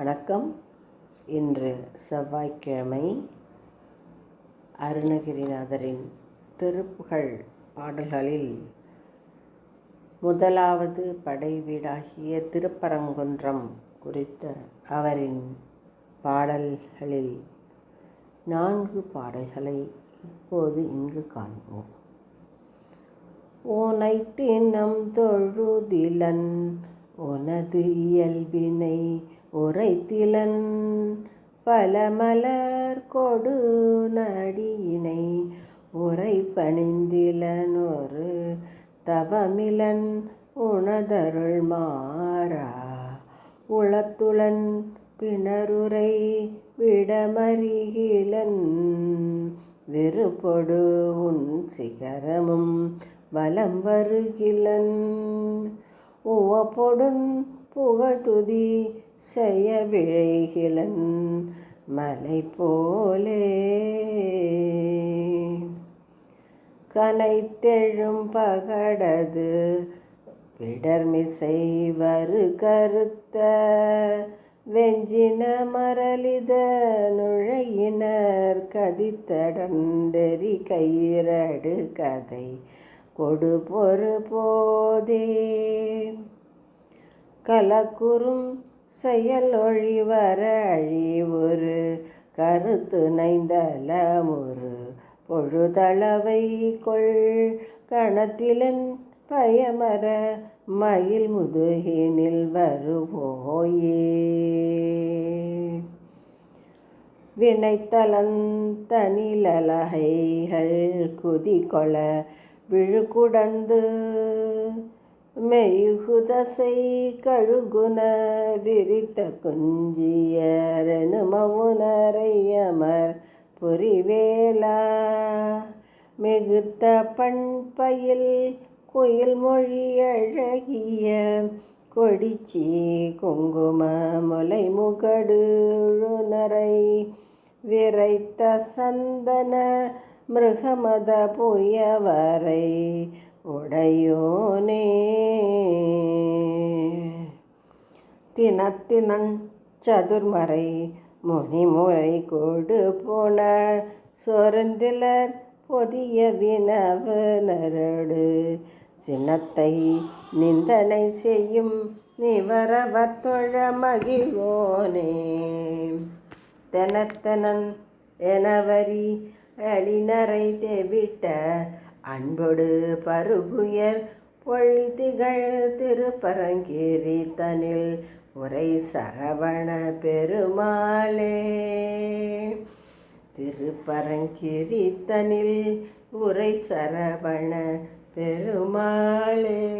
வணக்கம். இன்று செவ்வாய்க்கிழமை அருணகிரிநாதரின் திருப்புகழ் பாடல்களில் முதலாவது படை வீடாகிய திருப்பரங்குன்றம் குறித்த அவரின் பாடல்களில் நான்கு பாடல்களை இப்போது இங்கு காண்போம். ஓனைத்தினம் தொழுதிலன் உனது இயல்பினை உரைத்திலன் பலமலர் கொடு நடியினை. உரை பணிந்திலன் ஒரு தவமிலன் உணதருள் மாறா. உளத்துளன் பிணருரை விடமறிகிலன். வெறுபொடு உன் சிகரமும் வலம் வருகிலன். உவப்பொடுன் புகழ்துதி செய்ய விழைகிலன் மலை போலே கனைத்தெழும் பகடது விடர்மிசை வரு கருத்த வெஞ்சின மரளித நுழையினர் கதித்தடந்தெறி கயிரடு கதை கொடு பொறு போதே. கலக்குறும் செயல் ஒழிவர அழிவுரு கருத்து நைந்தலமுரு பொழுதளவை கொள் கணத்திலன் பயமர மயில் முதுகினில் வருவோயே. வினைத்தலந்தனிலகைகள் குதிகொள விழுக்குடந்து மெயுகுதசை கழுகுன விரித்த குஞ்சியரெனுமவுனரையமர் புரிவேலா. மிகுத்த பண்பயில் குயில் மொழி அழகிய கொடிச்சி குங்கும முலை முகடு விரைத்த சந்தன மிருகமத புயவரை உடையோனே தினத்தினன் சதுர்மறை முனிமுறை கொடு போன சொருந்திலர் பொதிய வினவு நரடு சினத்தை நிந்தனை செய்யும் நிவரவர் தொழ மகிழ்வோனே. தெனத்தனன் எனவரி அழினரை தெவிட்ட அன்பொடு பருகுயர் பொழுதிகழ் திகழ் திருப்பரங்கேரி தனில் உரை சரவண பெருமாளே. திருப்பரங்கிரித்தனில் உரை சரவண பெருமாளே.